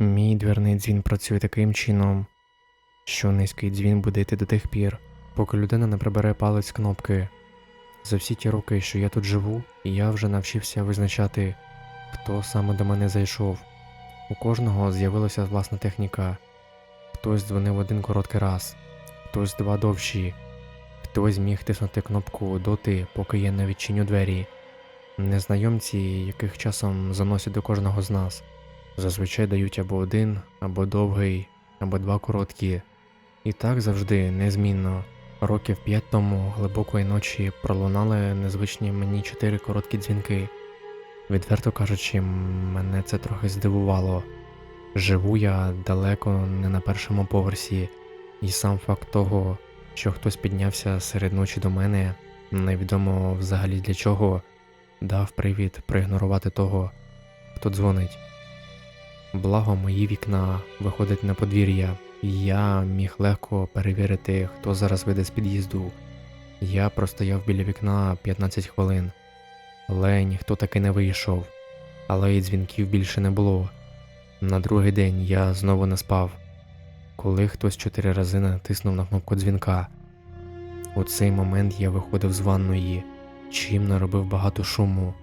Мій дверний дзвін працює таким чином, що низький дзвін буде йти до тих пір, поки людина не прибере палець кнопки. За всі ті роки, що я тут живу, я вже навчився визначати, хто саме до мене зайшов. У кожного з'явилася власна техніка. Хтось дзвонив один короткий раз, хтось два довші, хтось міг тиснути кнопку доти, поки я не відчиню двері. Незнайомці, яких часом заносять до кожного з нас, зазвичай дають або один, або довгий, або два короткі. І так завжди незмінно. Років п'ять тому глибокої ночі пролунали незвичні мені чотири короткі дзвінки. Відверто кажучи, мене це трохи здивувало. Живу я далеко не на першому поверсі, і сам факт того, що хтось піднявся серед ночі до мене, невідомо взагалі для чого, дав привід проігнорувати того, хто дзвонить. Благо, мої вікна виходять на подвір'я, і я міг легко перевірити, хто зараз вийде з під'їзду. Я простояв біля вікна 15 хвилин, але ніхто таки не вийшов, але й дзвінків більше не було. На другий день я знову не спав, коли хтось чотири рази натиснув на кнопку дзвінка. У цей момент я виходив з ванної, чим наробив багато шуму.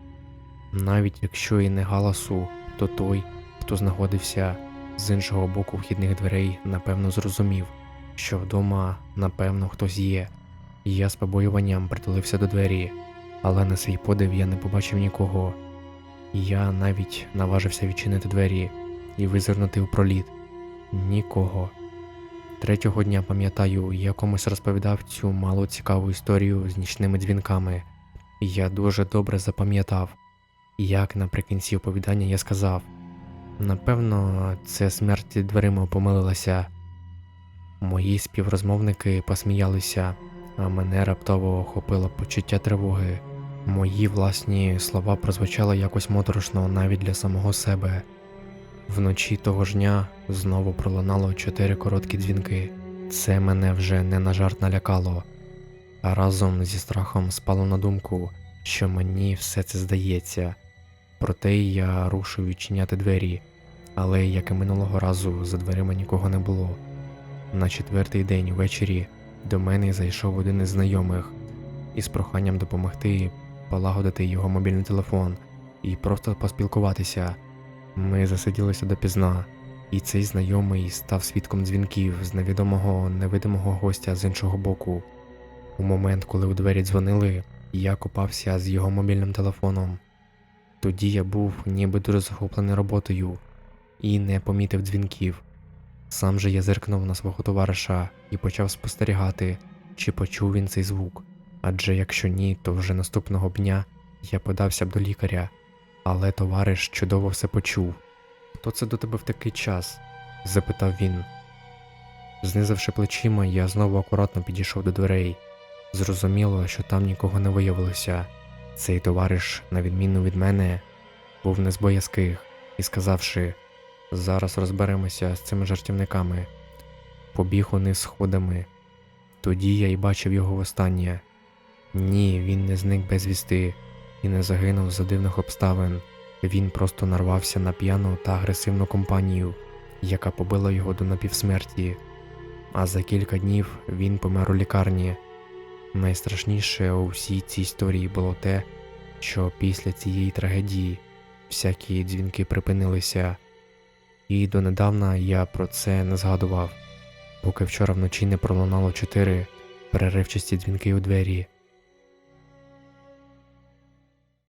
Навіть якщо і не галасу, то той, хто знаходився з іншого боку вхідних дверей, напевно зрозумів, що вдома, напевно, хтось є. І я з побоюванням притулився до двері, але на свій подив я не побачив нікого. Я навіть наважився відчинити двері і визирнути у проліт. Нікого. Третього дня пам'ятаю, я комусь розповідав цю мало цікаву історію з нічними дзвінками. Я дуже добре запам'ятав, як наприкінці оповідання я сказав: напевно, це смерть дверима помилилася. Мої співрозмовники посміялися, а мене раптово охопило почуття тривоги. Мої власні слова прозвучали якось моторошно навіть для самого себе. Вночі того ж дня знову пролунало чотири короткі дзвінки. Це мене вже не на жарт налякало, а разом зі страхом спало на думку, що мені все це здається. Проте я рушив відчиняти двері, але як і минулого разу за дверима нікого не було. На четвертий день ввечері до мене зайшов один із знайомих із проханням допомогти полагодити його мобільний телефон і просто поспілкуватися. Ми засиділися допізна, і цей знайомий став свідком дзвінків з невідомого невидимого гостя з іншого боку. У момент, коли у двері дзвонили, я копався з його мобільним телефоном. Тоді я був ніби дуже захоплений роботою і не помітив дзвінків. Сам же я зиркнув на свого товариша і почав спостерігати, чи почув він цей звук. Адже якщо ні, то вже наступного дня я подався б до лікаря, але товариш чудово все почув. Хто це до тебе в такий час? запитав він. Знизивши плечима, я знову акуратно підійшов до дверей. Зрозуміло, що там нікого не виявилося. Цей товариш, на відміну від мене, був не з боязких і, сказавши, зараз розберемося з цими жартівниками, побіг униз сходами. Тоді я й бачив його востаннє. Ні, він не зник без вісти і не загинув за дивних обставин. Він просто нарвався на п'яну та агресивну компанію, яка побила його до напівсмерті. А за кілька днів він помер у лікарні. Найстрашніше у всій цій історії було те, що після цієї трагедії всякі дзвінки припинилися, і донедавна я про це не згадував, поки вчора вночі не пролунало чотири переривчасті дзвінки у двері.